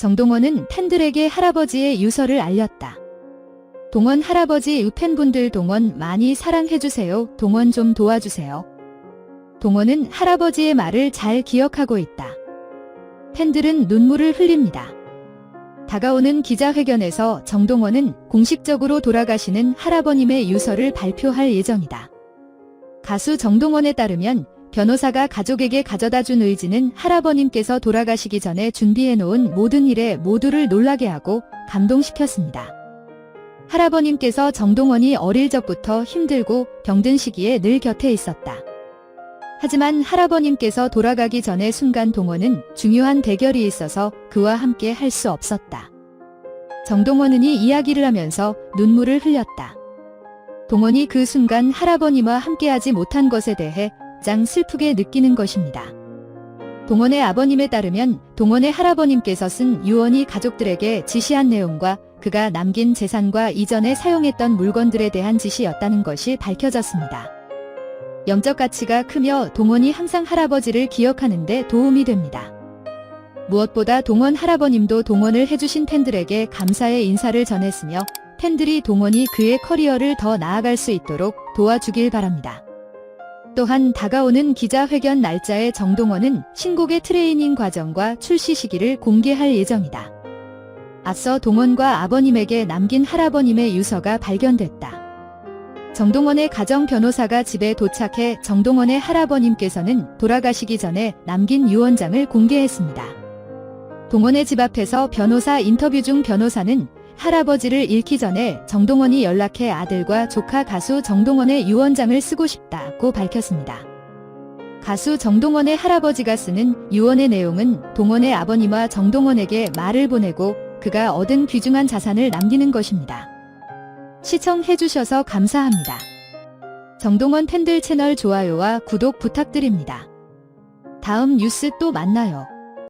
정동원은 팬들에게 할아버지의 유서를 알렸다. 동원 할아버지 팬분들 동원 많이 사랑해주세요. 동원 좀 도와주세요. 동원은 할아버지의 말을 잘 기억하고 있다. 팬들은 눈물을 흘립니다. 다가오는 기자회견에서 정동원은 공식적으로 돌아가시는 할아버님의 유서를 발표할 예정이다. 가수 정동원에 따르면 변호사가 가족에게 가져다 준 의지는 할아버님께서 돌아가시기 전에 준비해 놓은 모든 일에 모두를 놀라게 하고 감동시켰습니다. 할아버님께서 정동원이 어릴 적부터 힘들고 병든 시기에 늘 곁에 있었다. 하지만 할아버님께서 돌아가기 전의 순간 동원은 중요한 대결이 있어서 그와 함께 할 수 없었다. 정동원은 이 이야기를 하면서 눈물을 흘렸다. 동원이 그 순간 할아버님과 함께하지 못한 것에 대해 가장 슬프게 느끼는 것입니다. 동원의 아버님에 따르면 동원의 할아버님께서 쓴 유언이 가족들에게 지시한 내용과 그가 남긴 재산과 이전에 사용했던 물건들에 대한 지시였다는 것이 밝혀졌습니다. 영적 가치가 크며 동원이 항상 할아버지를 기억하는데 도움이 됩니다. 무엇보다 동원 할아버님도 동원을 해주신 팬들에게 감사의 인사를 전했으며 팬들이 동원이 그의 커리어를 더 나아갈 수 있도록 도와주길 바랍니다. 또한 다가오는 기자회견 날짜에 정동원은 신곡의 트레이닝 과정과 출시 시기를 공개할 예정이다. 앞서 동원과 아버님에게 남긴 할아버님의 유서가 발견됐다. 정동원의 가정 변호사가 집에 도착해 정동원의 할아버님께서는 돌아가시기 전에 남긴 유언장을 공개했습니다. 동원의 집 앞에서 변호사 인터뷰 중 변호사는 할아버지를 잃기 전에 정동원이 연락해 아들과 조카 가수 정동원의 유언장을 쓰고 싶 다고 밝혔습니다. 가수 정동원의 할아버지가 쓰는 유언의 내용은 동원의 아버님과 정동원에게 말을 보내고 그가 얻은 귀중한 자산을 남기는 것입니다. 시청해주셔서 감사합니다. 정동원 팬들 채널 좋아요와 구독 부탁드립니다. 다음 뉴스 또 만나요.